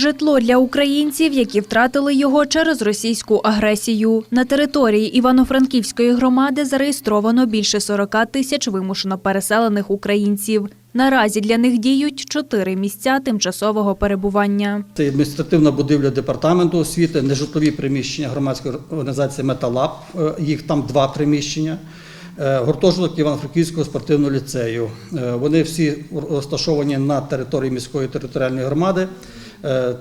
Житло для українців, які втратили його через російську агресію. На території Івано-Франківської громади зареєстровано більше 40 тисяч вимушено переселених українців. Наразі для них діють чотири місця тимчасового перебування. Це адміністративна будівля департаменту освіти, нежитлові приміщення громадської організації Металаб. е, Їх там два приміщення. е, Гуртожиток Івано-Франківського спортивного ліцею. Е, Вони всі розташовані на території міської територіальної громади,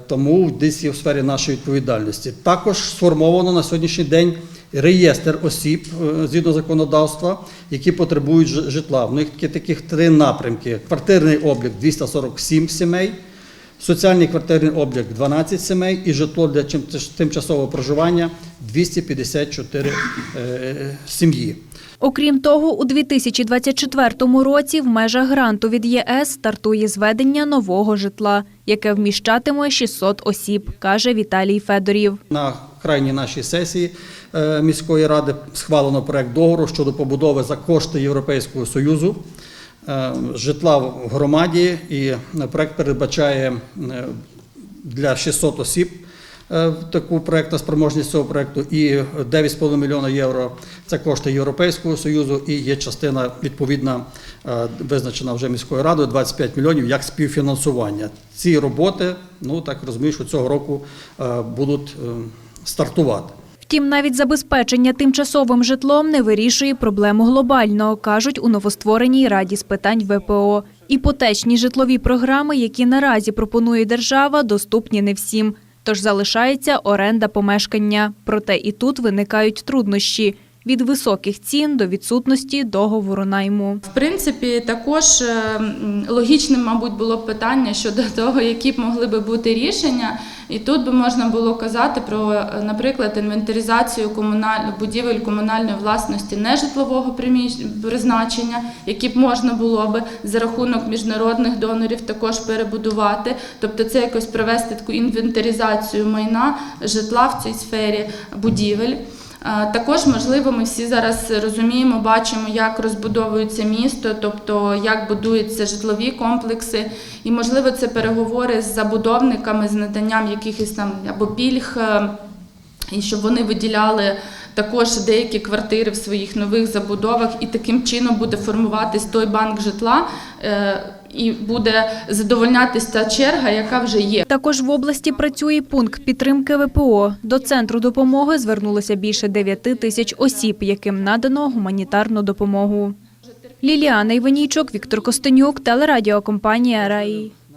тому десь є в сфері нашої відповідальності. Також сформовано на сьогоднішній день реєстр осіб е, згідно законодавства, які потребують житла. В них таких три напрямки: квартирний облік 247 сімей. Соціальний квартирний облік 12 сімей і житло для тимчасового проживання 254 е, сім'ї. Окрім того, у 2024 році в межах гранту від ЄС стартує зведення нового житла, яке вміщатиме 600 осіб, каже Віталій Федорів. На крайній нашій сесії е, міської ради схвалено проект договору щодо побудови за кошти Європейського Союзу житла в громаді, і е, проект передбачає е, для 600 осіб е, таку проектну спроможність цього проекту, і 9,5 мільйона євро це кошти Європейського Союзу, і є частина відповідна е, визначена вже міською радою 25 мільйонів як співфінансування. Ці роботи, ну так розумію, що цього року е, будуть е, стартувати. Втім, навіть забезпечення тимчасовим житлом не вирішує проблему глобально, кажуть у новоствореній раді з питань ВПО. Іпотечні житлові програми, які наразі пропонує держава, доступні не всім. Тож залишається оренда помешкання. Проте і тут виникають труднощі від високих цін до відсутності договору найму. В принципі, також е, логічним, мабуть, було б питання щодо того, які б могли би бути рішення. І тут би можна було казати про, е, наприклад, інвентаризацію комуналь... будівель комунальної власності нежитлового приміщ- призначення, які б можна було би за рахунок міжнародних донорів також перебудувати. Тобто це якось провести таку інвентаризацію майна житла в цій сфері будівель. Також, можливо, ми всі зараз розуміємо, бачимо, як розбудовується місто, тобто як будуються житлові комплекси, і можливо це переговори з забудовниками з наданням якихось там або пільг, е, і щоб вони виділяли також деякі квартири в своїх нових забудовах, і таким чином буде формуватись той банк житла, е, і буде задовольнятися та черга, яка вже є. Також в області працює пункт підтримки ВПО. До центру допомоги звернулося більше 9 тисяч осіб, яким надано гуманітарну допомогу. Ліліана Іванійчук, Віктор Костенюк, телерадіокомпанія Раї.